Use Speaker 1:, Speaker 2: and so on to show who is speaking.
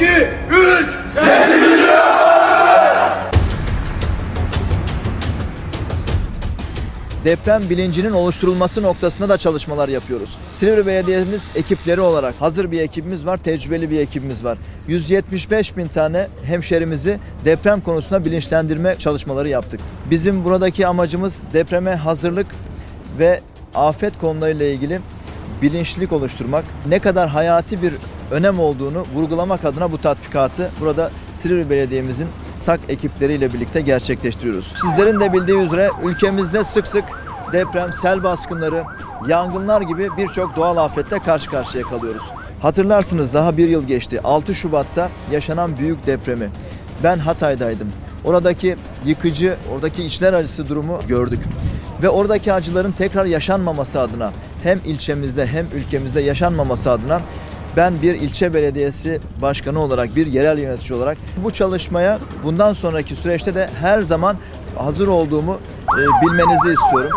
Speaker 1: 2, 3.
Speaker 2: deprem bilincinin oluşturulması noktasında da çalışmalar yapıyoruz. Silivri Belediye'miz ekipleri olarak hazır bir ekibimiz var, tecrübeli bir ekibimiz var. 175 bin tane hemşerimizi deprem konusunda bilinçlendirme çalışmaları yaptık. Bizim buradaki amacımız depreme hazırlık ve afet konularıyla ilgili bilinçlilik oluşturmak, ne kadar hayati bir önem olduğunu vurgulamak adına bu tatbikatı burada Silivri Belediye'mizin SAK ekipleriyle birlikte gerçekleştiriyoruz. Sizlerin de bildiği üzere ülkemizde sık sık deprem, sel baskınları, yangınlar gibi birçok doğal afetle karşı karşıya kalıyoruz. Hatırlarsınız daha bir yıl geçti. 6 Şubat'ta yaşanan büyük depremi. Ben Hatay'daydım. Oradaki yıkıcı, oradaki içler acısı durumu gördük. Ve oradaki acıların tekrar yaşanmaması adına hem ilçemizde hem ülkemizde yaşanmaması adına ben bir ilçe belediyesi başkanı olarak, bir yerel yönetici olarak bu çalışmaya bundan sonraki süreçte de her zaman hazır olduğumu e, bilmenizi istiyorum.